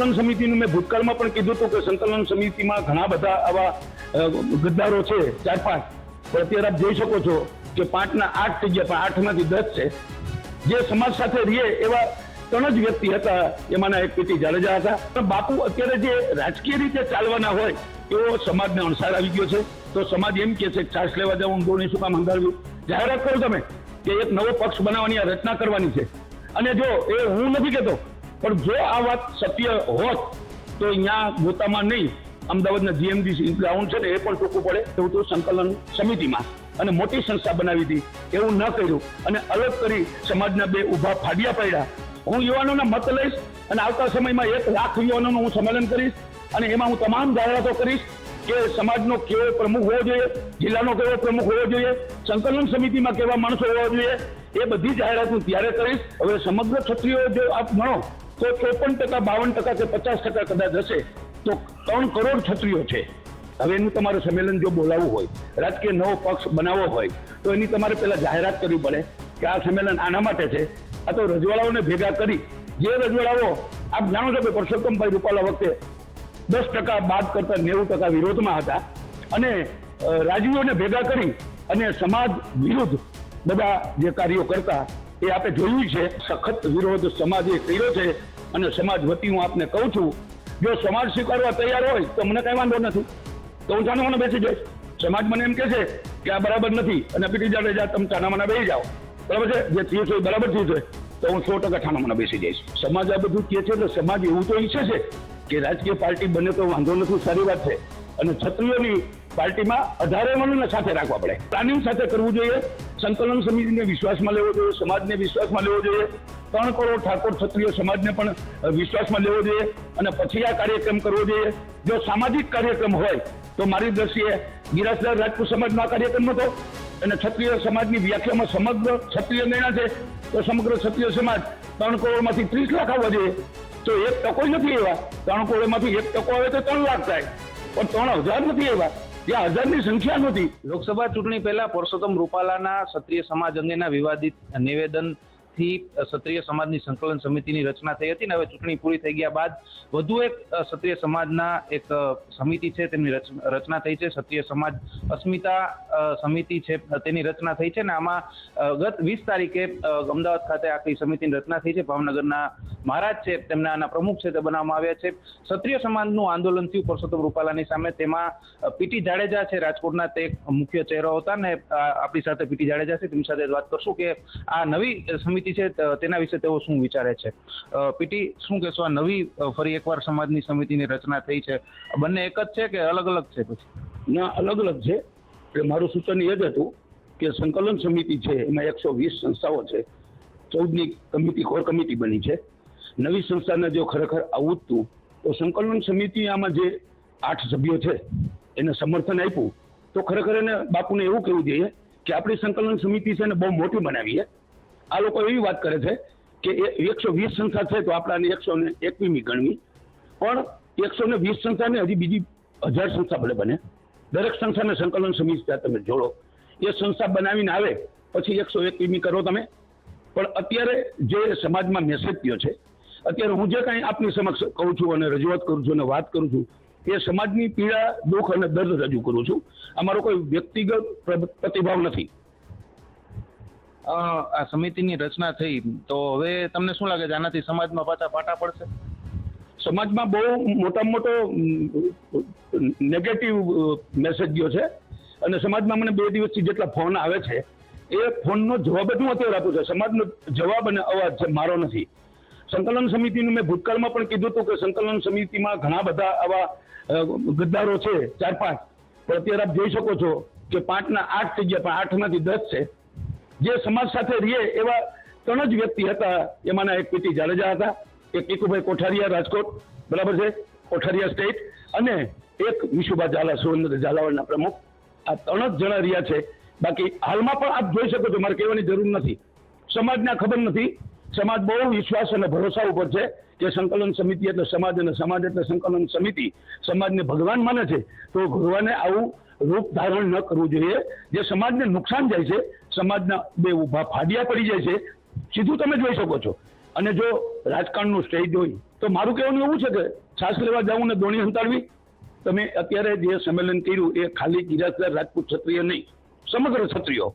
સંકલન સમિતિનું મેં ભૂતકાળમાં પણ કીધું હતું કે સંકલન સમિતિમાં ઘણા બધા આવા ગદ્દારો છે, ચાર પાંચ. પણ અત્યારે આપ જોઈ શકો છો કે પાંચના આઠ થઈ ગયા, પણ આઠમાંથી દસ છે. જે સમાજ સાથે રહીએ એવા ત્રણ જ વ્યક્તિ હતા, એમાંના એક પીટી જાડેજા હતા. પણ બાપુ અત્યારે જે રાજકીય રીતે ચાલવાના હોય, એવો સમાજને અણસાર આવી ગયો છે. તો સમાજ એમ કે છે, છાશ લેવા જવું દોણી શું કામ હંગાવ્યું જાહેરાત કરો તમે કે એક નવો પક્ષ બનાવવાની આ રચના કરવાની છે. અને જો એ હું નથી કહેતો પણ જો આ વાત સત્ય હોત, તો અહીંયા ગોતામાં નહીં. અમદાવાદના જીએમડી ગ્રાઉન્ડ છે ને, એ પણ ટૂંકું પડે. એવું તો સંકલન સમિતિમાં અને મોટી સંસ્થા બનાવી હતી. એવું ન કર્યું. અને અલગ કરી સમાજના બે ઊભા ફાડિયા પડ્યા. હું યુવાનોના મત લઈશ અને આવતા સમયમાં એક લાખ યુવાનોનું હું સંમેલન કરીશ અને એમાં હું તમામ જાહેરાતો કરીશ કે સમાજનો કેવો પ્રમુખ હોવો જોઈએ, જિલ્લાનો કેવો પ્રમુખ હોવો જોઈએ, સંકલન સમિતિમાં કેવા માણસો હોવા જોઈએ, એ બધી જાહેરાત હું ત્યારે કરીશ. હવે સમગ્ર ક્ષત્રિયો જો આપ ગણો તો ચોપન ટકા, બાવન ટકા કે પચાસ ટકા કદાચ હશે, તો ત્રણ કરોડ છત્રીઓ છે. હવે એનું તમારે સંમેલન જો બોલાવવું હોય, રાજકીય નવો પક્ષ બનાવવો હોય, તો એની તમારે પહેલાં જાહેરાત કરવી પડે કે આ સંમેલન આના માટે છે. આ તો રજવાડાઓને ભેગા કરી, જે રજવાડાઓ, આપ જાણો છો કે પરસોત્તમભાઈ રૂપાલા વખતે દસ ટકા, બાદ કરતા નેવું ટકા વિરોધમાં હતા. અને રાજવીઓને ભેગા કરી અને સમાજ વિરુદ્ધ બધા જે કાર્યો કરતા, એ આપણે જોયું છે. સખત વિરોધ સમાજે કર્યો છે. અને સમાજ વતી હું આપને કહું છું, જો સમાજ સ્વીકારવા તૈયાર હોય, તો મને કઈ વાંધો નથી. તો હું મને બેસી જઈશ. સમાજ મને એમ કહે છે કે આ બરાબર નથી, અને પીટી જાડેજા તમે છાના મને બેસી જાઓ. બરાબર છે? જે થયું છે બરાબર થયું છે. તો હું સો ટકા મને બેસી જઈશ. સમાજ આ બધું કહે છે એટલે સમાજ એવું તો ઈચ્છે છે કે રાજકીય પાર્ટી બને તો વાંધો નથી, સારી વાત છે. અને ક્ષત્રિયોની પાર્ટીમાં અધારે વર્ણને સાથે રાખવા પડે. પ્લાનિંગ સાથે કરવું જોઈએ, સંકલન સમિતિને વિશ્વાસમાં લેવો જોઈએ, સમાજને વિશ્વાસમાં લેવો જોઈએ. ત્રણ કરોડ ઠાકોર ક્ષત્રિય સમાજને પણ વિશ્વાસમાં લેવો જોઈએ અને પછી આ કાર્યક્રમ કરવો જોઈએ. જો સામાજિક કાર્યક્રમ હોય, તો મારી દ્રષ્ટિએ ગિરાસદાર રાજપૂત સમાજનો આ કાર્યક્રમ હતો. અને ક્ષત્રિય સમાજની વ્યાખ્યામાં સમગ્ર ક્ષત્રિય ગણ્યા છે, તો સમગ્ર ક્ષત્રિય સમાજ ત્રણ કરોડમાંથી ત્રીસ લાખ આવવા જોઈએ. તો એક ટકો નથી એવા. ત્રણ કરોડમાંથી એક ટકો આવે તો ત્રણ લાખ થાય. પણ ત્રણ હજાર નથી એવા. ત્યાં હજારની સંખ્યા નથી લોકસભા ચૂંટણી પહેલા પરસોત્તમ રૂપાલાના ક્ષત્રિય સમાજ અંગેના વિવાદિત નિવેદન થી ક્ષત્રિય સમાજની સંકલન સમિતિની રચના થઈ હતી ને હવે ચૂંટણી પૂરી થઈ ગયા બાદ વધુ એક ક્ષત્રિય સમાજના એક સમિતિ છે તેમની રચના થઈ છે. ક્ષત્રિય સમાજ અસ્મિતા સમિતિ છે, તેની રચના થઈ છે ને આમાં ગત વીસ તારીખે અમદાવાદ ખાતે આખી સમિતિની રચના થઈ છે. ભાવનગરના મહારાજ છે, તેમના આના પ્રમુખ છે, તે બનાવવામાં આવ્યા છે. ક્ષત્રિય સમાજનું આંદોલન થયું પરસોત્તમ રૂપાલાની સામે. તેમાં પીટી જાડેજા છે, રાજકોટના તે મુખ્ય ચહેરો હતા ને આપણી સાથે પીટી જાડેજા છે, તેમની સાથે વાત કરશું કે આ નવી સમિતિ છે તેના વિશે તેઓ શું વિચારે છે? પીટી શું કહેશો? આ નવી ફરી એકવાર સમાજની સમિતિની રચના થઈ છે. બંને એક જ છે કે અલગ અલગ છે પછી? ના, અલગ અલગ છે. એટલે મારું સૂચન એ જ હતું કે સંકલન સમિતિ છે, એમાં એકસો વીસ સંસ્થાઓ છે. ચૌદની કમિટી, કોર કમિટી બની છે. નવી સંસ્થાને જો ખરેખર આવું હતું, તો સંકલન સમિતિ આમાં જે આઠ સભ્યો છે, એને સમર્થન આપ્યું. તો ખરેખર એને બાપુને એવું કહેવું જોઈએ કે આપણી સંકલન સમિતિ છે ને બહુ મોટી બનાવીએ. આ લોકો એવી વાત કરે છે કે એકસો વીસ સંસ્થા છે તો આપણાને એકસો ને એકવીમી ગણવી. પણ એકસો ને વીસ સંસ્થાને હજી બીજી હજાર સંસ્થા ભલે બને. દરેક સંસ્થાને સંકલન સમિતિ તમે જોડો. એ સંસ્થા બનાવીને આવે, પછી એકસો એકવીમી કરો તમે. પણ અત્યારે જે સમાજમાં મેસેજ થયો છે, અત્યારે હું જે કાંઈ આપની સમક્ષ કહું છું અને રજૂઆત કરું છું અને વાત કરું છું, એ સમાજની પીડા, દુઃખ અને દર્દ રજૂ કરું છું. અમારો કોઈ વ્યક્તિગત પ્ર- પ્રતિભાવ નથી. આ સમિતિની રચના થઈ. તો હવે તમને શું લાગે છે, આનાથી સમાજમાં પાછા પાટા પડશે? સમાજમાં બહુ મોટામાં મોટો નેગેટિવ મેસેજ ગયો છે. અને સમાજમાં મને બે દિવસથી જેટલા ફોન આવે છે, એ ફોનનો જવાબ જ હું અત્યારે આપું છું. સમાજનો જવાબ અને અવાજ છે, મારો નથી. સંકલન સમિતિનું મેં ભૂતકાળમાં પણ કીધું હતું કે સંકલન સમિતિમાં ઘણા બધા આવા ગદ્દારો છે, ચાર પાંચ. પણ અત્યારે આપ જોઈ શકો છો કે પાંચના આઠ થઈ ગયા, પણ આઠમાંથી દસ છે. જે સમાજ સાથે રહીએ એવા ત્રણ જ વ્યક્તિ હતા, એમાંના એક પીટી જાડેજા હતા, એક કીકુભાઈ કોઠારિયા રાજકોટ, બરાબર છે? કોઠારિયા સ્ટેટ અને એક વિશુભા ઝાલા, સુરેન્દ્ર ઝાલાવાડના પ્રમુખ. આ ત્રણ જ જણા રહ્યા છે. બાકી હાલમાં પણ આપ જોઈ શકો છો, મારે કહેવાની જરૂર નથી. સમાજને ખબર નથી. સમાજ બહુ વિશ્વાસ અને ભરોસા ઉપર છે કે સંકલન સમિતિ એટલે સમાજ અને સમાજ એટલે સંકલન સમિતિ. સમાજને ભગવાન માને છે. તો ભગવાને આવું રૂપ ધારણ ન કરવું જોઈએ. જે સમાજને નુકસાન જાય છે, સમાજના બે ઊભા ફાડિયા પડી જાય છે, સીધું તમે જોઈ શકો છો. અને જો રાજકારણનું સ્ટેજ હોય, તો મારું કહેવાનું એવું છે કે છાસ લેવા જવું ને દોણી હંતાડવી. તમે અત્યારે જે સંમેલન કર્યું, એ ખાલી ગિરાસદાર, રાજપૂત ક્ષત્રિય નહીં, સમગ્ર ક્ષત્રિયો.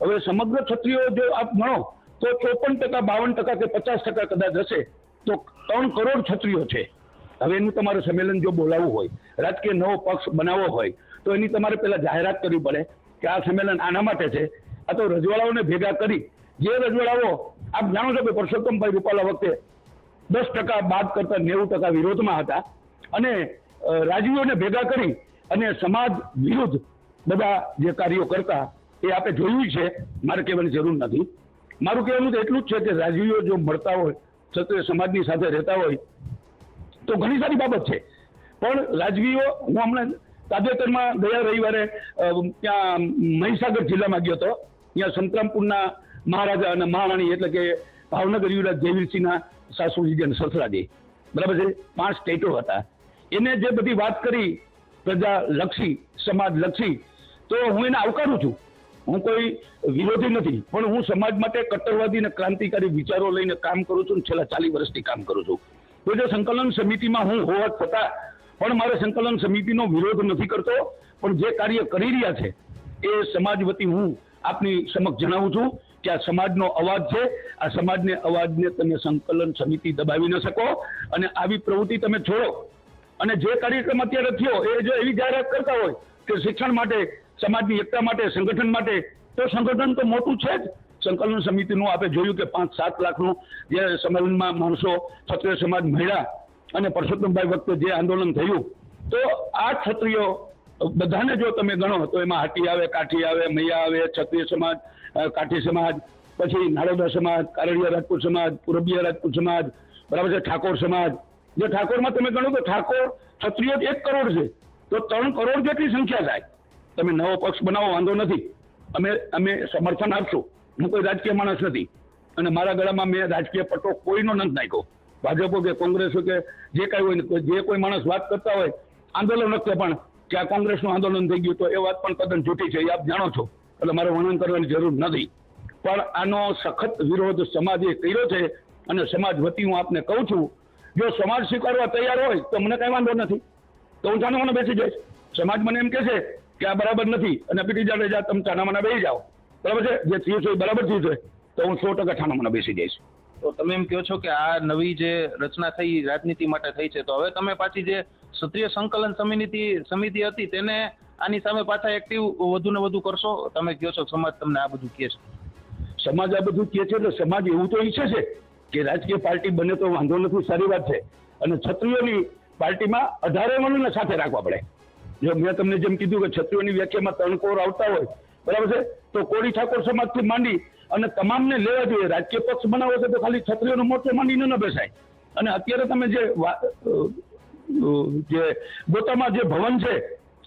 હવે સમગ્ર ક્ષત્રિયો જો આપ ગણો તો ચોપન ટકા, બાવન ટકા કે પચાસ ટકા કદાચ હશે, તો ત્રણ કરોડ ક્ષત્રિયો છે. હવે એનું તમારે સંમેલન જો બોલાવવું હોય, રાજકીય નવો પક્ષ બનાવવો હોય તો એની તમારે પહેલા જાહેરાત કરવી પડે કે આ સંમેલન આના માટે છે. આ તો રજવાડાઓને ભેગા કરી જે રજવાડાઓ, આપ જાણો છો કે પરસોત્તમભાઈ રૂપાલા વખતે દસ ટકા બાદ કરતા નેવું ટકા વિરોધમાં હતા અને રાજવીઓને ભેગા કરી અને સમાજ વિરુદ્ધ બધા જે કાર્યો કરતા એ આપણે જોયું છે. મારે કહેવાની જરૂર નથી. મારું કહેવાનું તો એટલું જ છે કે રાજવીઓ જો મળતા હોય, ક્ષત્રિય સમાજની સાથે રહેતા હોય, તો ઘણી સારી બાબત છે. પણ રાજવીઓ હું હમણાં તાજેતરમાં ગયા રવિવારે ત્યાં મહીસાગર જિલ્લામાં ગયો હતો. ત્યાં સંતરામપુરના મહારાજા અને મહારાણી એટલે કે ભાવનગર યુવરાજ જયવીરસિંહના સાસુજી અને સસરાજી, બરાબર છે? પાંચ સ્ટેટો હતા. એને જે બધી વાત કરી, પ્રજા લક્ષી, સમાજ લક્ષી, તો હું એને આવકારું છું. હું કોઈ વિરોધી નથી, પણ હું સમાજ માટે કટ્ટરવાદી અને ક્રાંતિકારી વિચારો લઈને કામ કરું છું છેલ્લા ચાલીસ વર્ષથી કામ કરું છું. તો જે સંકલન સમિતિમાં હું હોવા છતાં પણ મારે સંકલન સમિતિનો વિરોધ નથી કરતો, પણ જે કાર્ય કરી રહ્યા છે, એ સમાજ વતી હું આપની સમક્ષ જણાવું છું કે આ સમાજનો અવાજ છે. આ સમાજને અવાજને તમે સંકલન સમિતિ દબાવી ન શકો અને આવી પ્રવૃત્તિ તમે છોડો. અને જે કાર્યક્રમ અત્યારે થયો, એ જો એવી જાહેરાત કરતા હોય કે શિક્ષણ માટે, સમાજની એકતા માટે, સંગઠન માટે, તો સંગઠન તો મોટું છે જ. સંકલન સમિતિનું આપણે જોયું કે પાંચ સાત લાખનું જે સંમેલનમાં માણસો, ક્ષત્રિય સમાજ મહિલા અને પરસોત્તમભાઈ વખતે જે આંદોલન થયું, તો આ ક્ષત્રિયો, બધાને જો તમે ગણો, તો એમાં હાટી આવે, કાઠી આવે, મૈયા આવે, ક્ષત્રિય સમાજ કાઠી સમાજ, પછી નાડોદા સમાજ, કારડિયા રાજપૂત સમાજ, પૂરબીયા રાજપૂત સમાજ, બરાબર છે, ઠાકોર સમાજ. જે ઠાકોરમાં તમે ગણો તો ઠાકોર, ક્ષત્રિય એક કરોડ છે. તો ત્રણ કરોડ જેટલી સંખ્યા થાય. તમે નવો પક્ષ બનાવો, વાંધો નથી. અમે અમે સમર્થન આપશું. હું કોઈ રાજકીય માણસ નથી. અને મારા ગળામાં મેં રાજકીય પટ્ટો કોઈનો નથી નાખ્યો. ભાજપો કે કોંગ્રેસો કે જે કાંઈ હોય જે કોઈ માણસ વાત કરતા હોય, આંદોલન વખતે પણ કે આ કોંગ્રેસનું આંદોલન થઈ ગયું તો એ વાત પણ તદ્દન જૂઠી છે, એ આપ જાણો છો. એટલે મારે વર્ણન કરવાની જરૂર નથી. પણ આનો સખત વિરોધ સમાજે કર્યો છે અને સમાજ વતી હું આપને કહું છું, જો સમાજ સ્વીકારવા તૈયાર હોય તો મને કઈ વાંધો નથી. તો હું છાના મને બેસી જઈશ. સમાજ મને એમ કે છે કે આ બરાબર નથી અને પીટી જાડેજા તમે ચાના મને બેસી જાઓ. બરાબર છે? જે થયું છે બરાબર થયું છે. તો હું સો ટકા મને બેસી જઈશ. તો તમે એમ કહો છો કે આ નવી જે રચના થઈ રાજનીતિ માટે થઈ છે, તો હવે તમે પાછી જે ક્ષત્રિય સંકલન સમિતિ સમિતિ હતી તેને આની સામે પાછા એક્ટિવ વધુ ને વધુ કરશો? તમે કહો છો સમાજ તમને આ બધું કહે છે. સમાજ આ બધું કહે છે તો સમાજ એવું તો ઈચ્છે છે કે રાજકીય પાર્ટી બને તો વાંધો નથી, સારી વાત છે. અને ક્ષત્રિયોની પાર્ટીમાં અઢારે વર્ણને સાથે રાખવા પડે. જો મેં તમને જેમ કીધું કે ક્ષત્રિયોની વ્યાખ્યામાં ત્રણ કોર આવતા હોય, બરાબર છે? તો કોળી ઠાકોર સમાજથી માંડી અને તમામને લેવા જોઈએ. રાજકીય પક્ષ બનાવો છે તો ખાલી છત્રીઓનો મોટો માંડીને ન બેસાય. અને અત્યારે તમે જે જે ગોતામાં જે ભવન છે,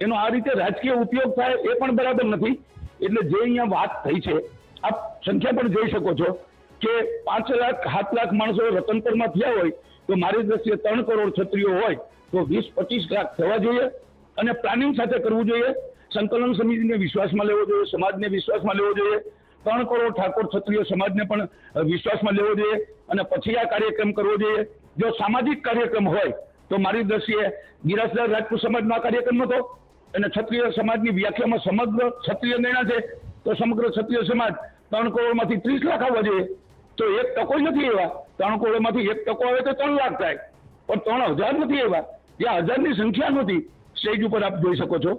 એનો આ રીતે રાજકીય ઉપયોગ થાય એ પણ બરાબર નથી. એટલે જે અહીંયા વાત થઈ છે, આપ સંખ્યા પણ જોઈ શકો છો કે પાંચ લાખ, સાત લાખ માણસો રતનપુરમાં થયા હોય, તો મારી દ્રષ્ટિએ ત્રણ કરોડ છત્રીઓ હોય, તો વીસ, પચીસ લાખ થવા જોઈએ અને પ્લાનિંગ સાથે કરવું જોઈએ. સંકલન સમિતિને વિશ્વાસમાં લેવો જોઈએ, સમાજને વિશ્વાસમાં લેવો જોઈએ. ત્રણ કરોડ ઠાકોર ક્ષત્રિય સમાજને પણ વિશ્વાસમાં લેવો જોઈએ અને પછી આ કાર્યક્રમ કરવો જોઈએ. જો સામાજિક કાર્યક્રમ હોય, તો મારી દ્રષ્ટિએ ગિરાસદાર રાજપૂત સમાજનો કાર્યક્રમ હતો અને ક્ષત્રિય સમાજની વ્યાખ્યામાં સમગ્ર ક્ષત્રિય ગણ્યા છે, તો સમગ્ર ક્ષત્રિય સમાજ ત્રણ કરોડમાંથી ત્રીસ લાખ આવવા જોઈએ. તો એક ટકો નથી એવા. ત્રણ કરોડમાંથી એક ટકો આવે તો ત્રણ લાખ થાય. પણ ત્રણ હજાર નથી એવા. જે હજારની સંખ્યા નહોતી સ્ટેજ ઉપર આપ જોઈ શકો છો.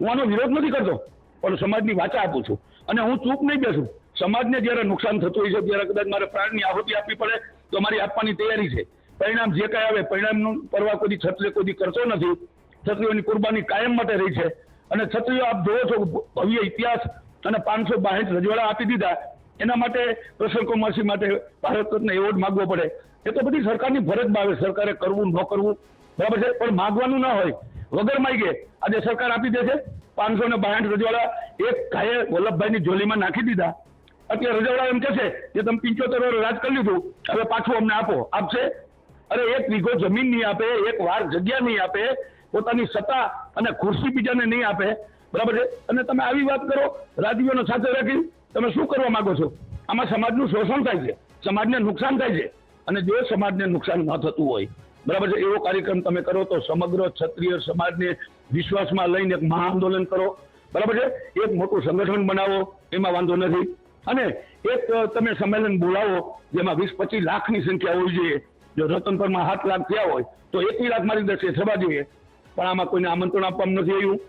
હું આનો વિરોધ નથી કરતો, પણ સમાજની વાચા આપું છું. અને હું ચૂપ નહીં બેસું. સમાજને જ્યારે નુકસાન થતું હોય છે, ત્યારે કદાચ મારે પ્રાણની આહુતિ આપવી પડે, તો મારી આપવાની તૈયારી છે. પરિણામ જે કાંઈ આવે, પરિણામનું પરવા કોઈ ક્ષત્રિય કોઈ કરતો નથી. છત્રીઓની કુરબાની કાયમ માટે રહી છે. અને છત્રીઓ આપ જોવો છો ભવ્ય ઇતિહાસ અને પાંચસો બાસઠ રજવાડા આપી દીધા. એના માટે પ્રસન્ન કુમારસિંહ માટે ભારત રત્ન એવોર્ડ માગવો પડે. એ તો બધી સરકારની ફરજમાં આવે સરકારે કરવું ન કરવું. બરાબર છે? પણ માગવાનું ના હોય. વગર માગે. આજે સરકાર આપી દે છે? પાંચસો ને બાસઠ રજવાડા એક ગાયે વલ્લભભાઈની જોલીમાં નાખી દીધા. અત્યારે રજવાડા એમ કહે છે કે તમે પિંચોતેર વર્ષ રાજ કરી લીધું, હવે પાછું અમને આપો. આપશે? અરે એક વીઘો જમીન નહીં આપે, એક વાર જગ્યા નહીં આપે, પોતાની સત્તા અને ખુરશી બીજાને નહીં આપે. બરાબર છે? અને તમે આવી વાત કરો રાજવીઓને સાથે રાખી, તમે શું કરવા માંગો છો? આમાં સમાજનું શોષણ થાય છે, સમાજને નુકસાન થાય છે. અને જો સમાજને નુકસાન ન થતું હોય, બરાબર છે? એવો કાર્યક્રમ તમે કરો તો સમગ્ર ક્ષત્રિય સમાજને વિશ્વાસમાં લઈને એક મહા આંદોલન કરો. બરાબર છે? એક મોટું સંગઠન બનાવો, એમાં વાંધો નથી. અને એક તમે સંમેલન બોલાવો, જેમાં વીસ પચીસ લાખની સંખ્યા હોવી જોઈએ. જો રતનપરમાં સાત લાખ થયા હોય, તો એકવી લાખ મારી દ્રષ્ટિએ થવા જોઈએ. પણ આમાં કોઈને આમંત્રણ આપવામાં નથી આવ્યું.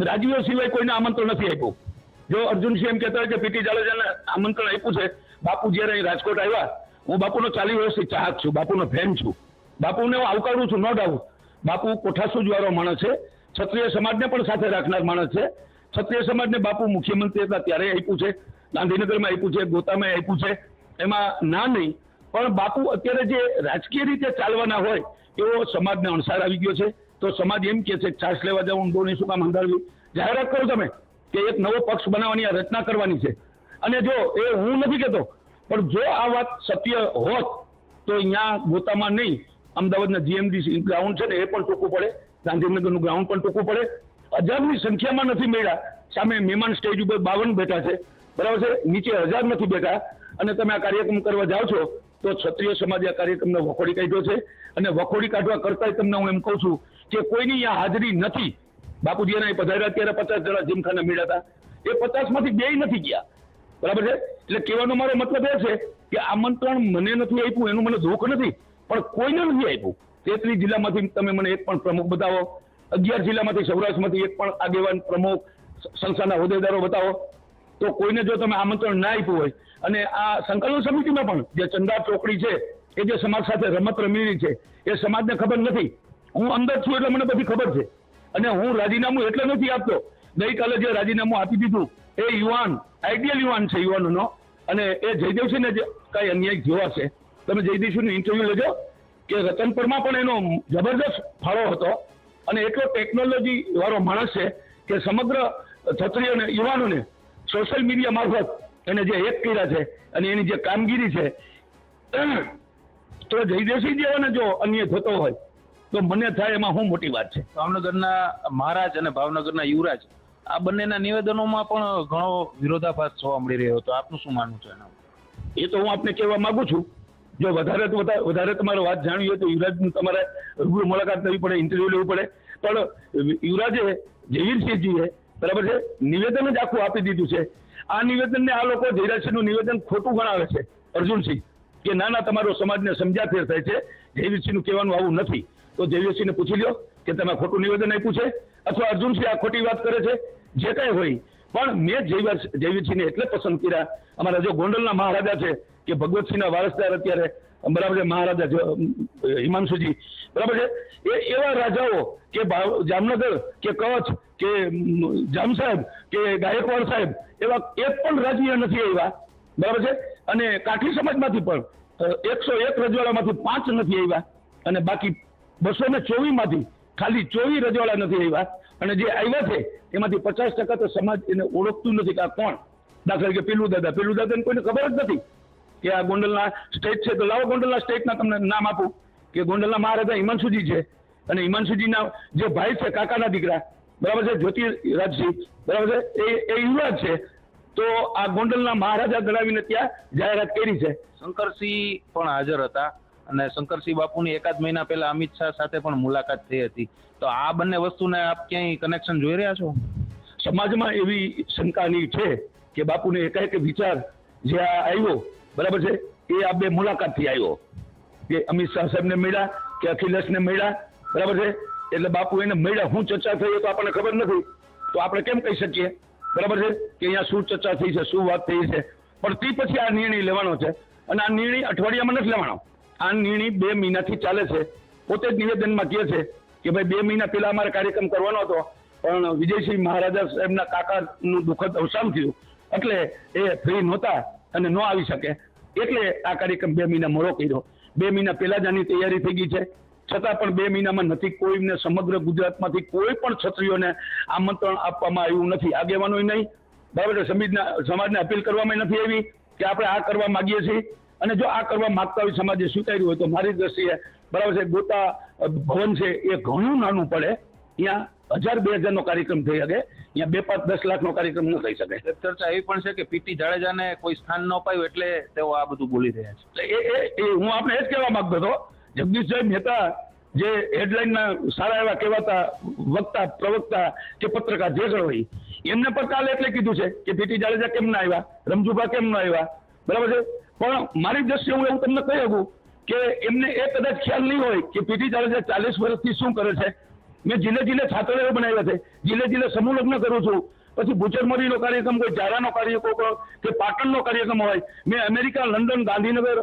રાજવીઓ સિવાય કોઈને આમંત્રણ નથી આપ્યું. જો અર્જુનસિંહ એમ કહેતા હોય કે પીટી જાડેજાને આમંત્રણ આપ્યું છે, બાપુ જ્યારે અહીં રાજકોટ આવ્યા, હું બાપુનો ચાલીસ વર્ષથી ચાહક છું, બાપુનો ફેન છું. બાપુને હું આવકારું છું નો ડાઉટ બાપુ કોઠાસૂજ વાળો માણસ છે. ક્ષત્રિય સમાજને પણ સાથે રાખનાર માણસ છે. ક્ષત્રિય સમાજને બાપુ મુખ્યમંત્રી હતા, ત્યારે આપ્યું છે. ગાંધીનગરમાં આપ્યું છે, ગોતામાં આપ્યું છે. એમાં ના નહીં, પણ બાપુ અત્યારે જે રાજકીય રીતે ચાલવાના હોય, એવો સમાજને અણસાર આવી ગયો છે. તો સમાજ એમ કે છે છાસ લેવા જવું ડોની શું કામ હંગારવી જાહેરાત કરો તમે, કે એક નવો પક્ષ બનાવવાની આ રચના કરવાની છે. અને જો એ હું નથી કહેતો, પણ જો આ વાત સત્ય હોત, તો અહીંયા ગોતામાં નહીં અમદાવાદના જીએમડીસી ગ્રાઉન્ડ છે ને, એ પણ ટૂંકું પડે. ગાંધીનગરનું ગ્રાઉન્ડ પણ ટૂંકું પડે. હજારની સંખ્યામાં નથી મળ્યા. સામે મહેમાન સ્ટેજ ઉપર બાવન બેઠા છે. બરાબર છે? નીચે હજાર નથી બેઠા. અને તમે આ કાર્યક્રમ કરવા જાઓ છો, તો ક્ષત્રિય સમાજે આ કાર્યક્રમને વખોડી કાઢ્યો છે. અને વખોડી કાઢવા કરતાંય તમને હું એમ કહું છું કે કોઈની અહીંયા હાજરી નથી. બાપુજી એના પધાર્યા ત્યારે પચાસ જણા જીમખાના મળ્યા હતા. એ પચાસમાંથી બે નથી ગયા. બરાબર છે? એટલે કહેવાનો મારો મતલબ એ છે કે આમંત્રણ મને નથી આપ્યું, એનું મને દુઃખ નથી. પણ કોઈને નથી આપ્યું. તેત્રીસ જિલ્લામાંથી તમે મને એક પણ પ્રમુખ બતાવો, અગિયાર જિલ્લામાંથી સૌરાષ્ટ્રમાંથી એક પણ આગેવાન પ્રમુખ સંસ્થાના હોદ્દેદારો બતાવો, તો કોઈને જો તમે આમંત્રણ ના આપ્યું હોય, અને આ સંકલન સમિતિમાં પણ જે ચંદા ચોકડી છે, એ જે સમાજ સાથે રમત રમી છે, એ સમાજને ખબર નથી. હું અંદર છું એટલે મને બધી ખબર છે. અને હું રાજીનામું એટલે નથી આપતો. ગઈકાલે જે રાજીનામું આપી દીધું, એ યુવાન, આઈડિયલ યુવાન છે યુવાનોનો, અને એ જયદેવસિંહને જે કાંઈ અન્યાય જોવા હશે તમે જયદીશુનું ઇન્ટરવ્યુ લેજો કે રતનપુરમાં પણ એનો જબરદસ્ત ફાળો હતો અને એટલો ટેકનોલોજી વાળો માણસ છે કે સમગ્ર ક્ષત્રિય યુવાનોને સોશિયલ મીડિયા મારફત એને જે એક કર્યા છે અને એની જે કામગીરી છે તો જયદેવસિંહ જેવાને જો અન્ય થતો હોય તો મને થાય એમાં શું મોટી વાત છે. ભાવનગરના મહારાજ અને ભાવનગરના યુવરાજ આ બંનેના નિવેદનોમાં પણ ઘણો વિરોધાભાસ જોવા મળી રહ્યો હતો. આપનું શું માનવું છે એના એ તો હું આપને કહેવા માંગુ છું જો વધારે વધારે તમારે વાત જાણવી હોય તો યુવરાજ તમારે રૂબરૂ મુલાકાત લેવી પડે ઇન્ટરવ્યુ લેવું પડે. પણ યુવરાજે જયવીરસિંહજીએ બરાબર છે, નિવેદન જ આખું આપી દીધું છે. આ નિવેદનને આ લોકો જયરાજસિંહનું નિવેદન ખોટું ગણાવે છે, અર્જુનસિંહ, કે ના ના તમારો સમાજને સમજાફેર થાય છે, જયવીરસિંહનું કહેવાનું આવું નથી. તો જયવીરસિંહને પૂછી લ્યો કે તમે ખોટું નિવેદન આપ્યું છે, અથવા અર્જુનસિંહ આ ખોટી વાત કરે છે, જે કાંઈ હોય પણ મેં જયવીર જયવીરસિંહને એટલે પસંદ કર્યા. અમારા જો ગોંડલના મહારાજા છે, કે ભગવતસિંહના વારસદાર અત્યારે બરાબર છે, મહારાજા હિમાંશુજી. બરાબર છે? એ એવા રાજાઓ કે જામનગર કે કચ્છ કે જામ સાહેબ કે ગાયકવાડ સાહેબ, એવા એક પણ રાજ્ય નથી આવ્યા. બરાબર છે? અને કાઠી સમાજમાંથી પણ એકસો એક રજવાડામાંથી પાંચ નથી આવ્યા. અને બાકી બસો ને ચોવીસમાંથી ખાલી ચોવીસ રજવાડા નથી આવ્યા. અને જે આવ્યા છે, એમાંથી પચાસ ટકા તો સમાજ એને ઓળખતું નથી કે આ કોણ? દાખલા કે પેલું દાદા. પેલું દાદાને કોઈને ખબર જ નથી કે આ ગોંડલના સ્ટેટ છે. તો લાવો ગોંડલના સ્ટેટના તમને નામ આપું. કે ગોંડલના મહારાજા હિમાંશુજી છે. અને હિમાંશુજીના જે ભાઈ છે, કાકાના દીકરા. બરાબર છે, જ્યોતિરાજસિંહ. બરાબર છે, એ એ યુવરાજ છે. તો આ ગોંડલના મહારાજા ગણાવીને ત્યાં જાહેરાત કરી છે. શંકરસિંહ પણ હાજર હતા. અને શંકરસિંહ બાપુની એકાદ મહિના પહેલા અમિત શાહ સાથે પણ મુલાકાત થઈ હતી. તો આ બંને વસ્તુને આપ ક્યાંય કનેક્શન જોઈ રહ્યા છો? સમાજમાં એવી શંકાની છે કે બાપુને એકાએક વિચાર જે આ આવ્યો, બરાબર છે? એ આ બે મુલાકાતથી આવ્યો. કે અમિત શાહ સાહેબને મળ્યા, કે અખિલેશને મળ્યા, બરાબર છે? એટલે બાપુ એને મળ્યા. શું ચર્ચા થઈ તો આપણને ખબર નથી. તો આપણે કેમ કહી શકીએ? બરાબર છે? કે અહીંયા શું ચર્ચા થઈ છે, શું વાત થઈ છે? પણ તે પછી આ નિર્ણય લેવાનો છે. અને આ નિર્ણય અઠવાડિયામાં નથી લેવાનો. આ નિર્ણય બે મહિનાથી ચાલે છે. પોતે જ નિવેદનમાં કહે છે કે ભાઈ બે મહિના પહેલા અમારે કાર્યક્રમ કરવાનો હતો, પણ વિજયસિંહ મહારાજા સાહેબના કાકાનું દુઃખદ અવસાન થયું. એટલે એ ફ્રી નહોતા અને ન આવી શકે. એટલે આ કાર્યક્રમ બે મહિના મોડો કર્યો. બે મહિના પહેલા જ આની તૈયારી થઈ ગઈ છે. છતાં પણ બે મહિનામાં નથી કોઈને સમગ્ર ગુજરાતમાંથી કોઈ પણ ક્ષત્રિયોને આમંત્રણ આપવામાં આવ્યું નથી. આગેવાનોય નહીં. બરાબર સમિતના સમાજને અપીલ કરવામાં નથી આવી કે આપણે આ કરવા માગીએ છીએ. અને જો આ કરવા માગતા હોય સમાજે સ્વીકાર્યું હોય તો મારી દ્રષ્ટિએ બરાબર છે ગોતા ભવન છે એ ઘણું નાનું પડે. ત્યાં હજાર બે હજારનો કાર્યક્રમ થઈ શકે. અહીંયા બે પાંચ દસ લાખનો કાર્યક્રમ ન થઈ શકે. ચર્ચા એવી પણ છે કે પીટી જાડેજાને કોઈ સ્થાન ન અપાયું એટલે તેઓ આ બધું બોલી રહ્યા છે. એ- એ હું આપણે એ જ કહેવા માંગતો હતો. જગદીશભાઈ મહેતા જે હેડલાઇનના સારા એવા કહેવાતા વક્તા પ્રવક્તા કે પત્રકાર જે હોય એમને પણ કાલે એટલે કીધું છે કે પીટી જાડેજા કેમ ના આવ્યા? રમજુભા કેમ ના આવ્યા? બરાબર છે? પણ મારી દ્રષ્ટિએ હું એવું તમને કહી શકું કે એમને એ કદાચ ખ્યાલ નહીં હોય કે પીટી છે ચાલીસ વર્ષથી શું કરે છે? મેં જિલ્લે જિલ્લે છાત્રાલયો બનાવ્યા છે. જિલ્લે જિલ્લે સમૂહ લગ્ન કરું છું. પછી ભૂચરમરીનો કાર્યક્રમ કોઈ જારાનો કાર્યક્રમ કે પાટણનો કાર્યક્રમ હોય. મેં અમેરિકા, લંડન, ગાંધીનગર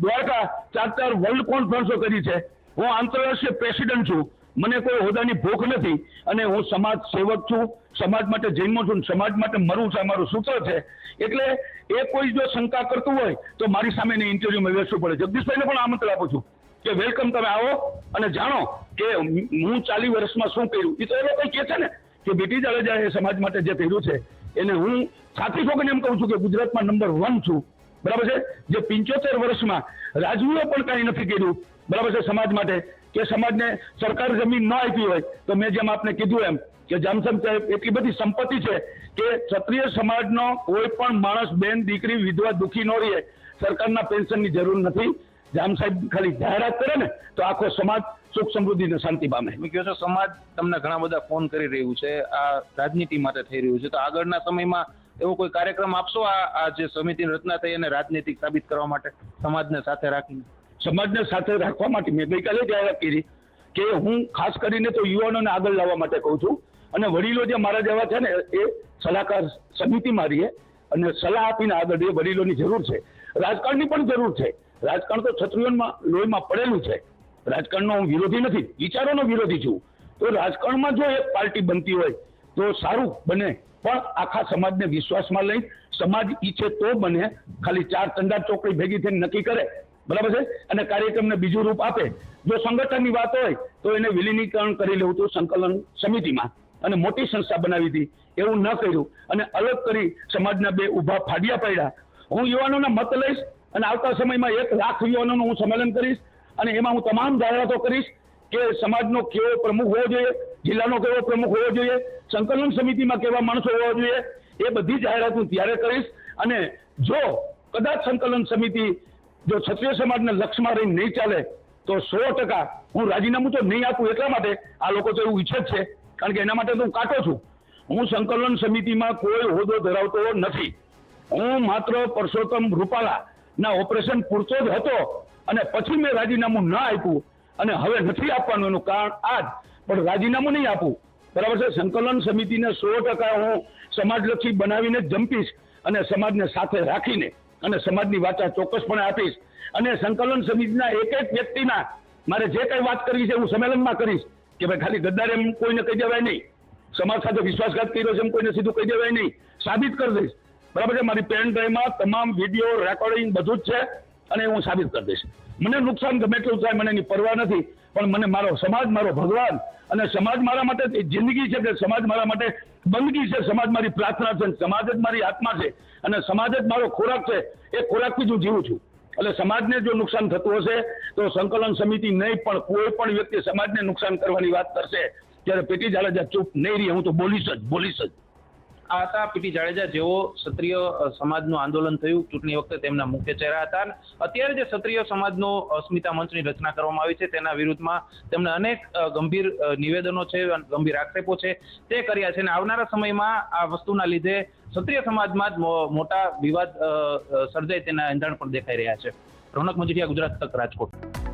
દ્વારકા ચાર ચાર વર્લ્ડ કોન્ફરન્સો કરી છે. હું આંતરરાષ્ટ્રીય પ્રેસિડેન્ટ છું. મને કોઈ હોદ્દાની ભૂખ નથી. અને હું સમાજ સેવક છું. સમાજ માટે જન્મો છું સમાજ માટે મરું છે, અમારું મારું સૂત્ર છે. એટલે એ કોઈ જો શંકા કરતું હોય, તો મારી સામે ઇન્ટરવ્યુમાં બેસવું પડે. જગદીશભાઈને પણ આમંત્રણ આપું છું કે વેલકમ તમે આવો અને જાણો કે હું ચાલી વર્ષમાં શું કર્યું. એ તો એ લોકો કહે છે ને કે બેટી જાડેજા એ સમાજ માટે જે કર્યું છે, એને હું સાથી ઠોકીને એમ કહું છું કે ગુજરાતમાં નંબર વન છું. બરાબર છે? જે પંચોતેર વર્ષમાં રાજવીએ પણ કાંઈ નથી કર્યું. બરાબર છે? સમાજ માટે. કે સમાજને સરકાર જમીન ન આપી હોય, તો મેં જેમ આપને કીધું એમ કે જામસંગ સાહેબ એટલી બધી સંપત્તિ છે કે ક્ષત્રિય સમાજનો કોઈ પણ માણસ બેન દીકરી વિધવા દુઃખી ન રહે. સરકારના પેન્શનની જરૂર નથી. જામ સાહેબ ખાલી જાહેરાત કરે ને તો આખો સમાજ સુખ સમૃદ્ધિ ને શાંતિ પામે. તમે કહો છો સમાજ તમને ઘણા બધા ફોન કરી રહ્યું છે. આ રાજનીતિ માટે થઈ રહ્યું છે. તો આગળના સમયમાં એવો કોઈ કાર્યક્રમ આપશો આ આ જે સમિતિની રચના થઈ અને રાજનીતિક સાબિત કરવા માટે સમાજને સાથે રાખીને? સમાજને સાથે રાખવા માટે મેં ગઈકાલે જાહેરાત કરી કે હું ખાસ કરીને તો યુવાનોને આગળ લાવવા માટે કહું છું. અને વડીલો જે મારા જેવા છે ને, એ સલાહકાર સમિતિ મારીએ અને સલાહ આપીને આગળ એ વડીલોની જરૂર છે. રાજકારણની પણ જરૂર છે. રાજકારણ તો ક્ષત્રિયોમાં, લોહીમાં પડેલું છે. રાજકારણનો હું વિરોધી નથી, વિચારોનો વિરોધી છું. તો રાજકારણમાં જો એક પાર્ટી બનતી હોય, તો સારું બને. પણ આખા સમાજને વિશ્વાસમાં લઈ, સમાજ ઈચ્છે તો બને. ખાલી ચાર ચંદા ચોકડી ભેગી થઈને નક્કી કરે. બરાબર છે? અને કાર્યક્રમને બીજું રૂપ આપે. જો સંગઠનની વાત હોય, તો એને વિલીનીકરણ કરી લેવું હતું સંકલન સમિતિમાં. અને મોટી સંસ્થા બનાવી હતી. એવું ન કર્યું. અને અલગ કરી સમાજના બે ઊભા ફાડિયા પડ્યા. હું યુવાનોના મત લઈશ અને આવતા સમયમાં એક લાખ યુવાનોનું હું સંમેલન કરીશ અને એમાં હું તમામ જાહેરાતો કરીશ કે સમાજનો કેવો પ્રમુખ હોવો જોઈએ, જિલ્લાનો કેવો પ્રમુખ હોવો જોઈએ, સંકલન સમિતિમાં કેવા માણસો હોવા જોઈએ, એ બધી જાહેરાત હું ત્યારે કરીશ. અને જો કદાચ સંકલન સમિતિ જો ક્ષત્રિય સમાજને લક્ષમાં રહીને નહીં ચાલે, તો સો ટકા હું રાજીનામું તો નહીં આપું એટલા માટે આ લોકો તો એવું ઈચ્છે જ છે. કારણ કે એના માટે તો હું કાંટો છું. હું સંકલન સમિતિમાં કોઈ હોદ્દો ધરાવતો નથી. હું માત્ર પરસોત્તમ રૂપાલા ના ઓપરેશન પૂરતો જ હતો અને પછી મેં રાજીનામું ન આપ્યું અને હવે નથી આપવાનું એનું કારણ આ જ. પણ રાજીનામું નહીં આપું. બરાબર છે? સંકલન સમિતિને સો ટકા હું સમાજલક્ષી બનાવીને જંપીશ અને સમાજને સાથે રાખીને અને સમાજની વાચા ચોક્કસપણે આપીશ. અને સંકલન સમિતિના એક એક વ્યક્તિના મારે જે કઈ વાત કરવી છે હું સંમેલનમાં કરીશ. કે ભાઈ ખાલી ગદ્દાર એમ કોઈને કહી દેવાય નહીં. સમાજ સાથે વિશ્વાસઘાત કર્યો છે એમ કોઈને સીધું કહી દેવાય નહીં. સાબિત કરી દઈશ. બરાબર છે? મારી પેન ડ્રાઈવમાં તમામ વીડિયો રેકોર્ડિંગ બધું જ છે અને હું સાબિત કરી દઈશ. મને નુકસાન ગમે એટલું થાય, મને એની પરવા નથી, પણ મને મારો સમાજ, મારો ભગવાન અને સમાજ મારા માટે જિંદગી છે કે સમાજ મારા માટે બંદગી છે. સમાજ મારી પ્રાર્થના છે સમાજ જ મારી આત્મા છે અને સમાજ જ મારો ખોરાક છે. એ ખોરાકથી જ હું જીવું છું. એટલે સમાજને જો નુકસાન થતું હશે, તો સંકલન સમિતિ નહીં પણ કોઈ પણ વ્યક્તિ સમાજને નુકસાન કરવાની વાત કરશે, ત્યારે પેટી જાડેજા ચૂપ નહીં રહી. હું તો બોલીશ જ બોલીશ જ. આ હતા. પીટી જાડેજા જેઓ ક્ષત્રિય સમાજનું આંદોલન થયું, ચૂંટણી વખતે તેમના મુખ્ય ચહેરા હતા. અત્યારે જે ક્ષત્રિય સમાજનો અસ્મિતા મંચની રચના કરવામાં આવી છે, તેના વિરુદ્ધમાં તેમણે અનેક ગંભીર નિવેદનો છે ગંભીર આક્ષેપો છે. તે કર્યા છે અને આવનારા સમયમાં આ વસ્તુના લીધે ક્ષત્રિય સમાજમાં જ મોટા વિવાદ સર્જાય તેના એંધાણ પણ દેખાઈ રહ્યા છે. રોનક મજુરિયા, ગુજરાત તક રાજકોટ.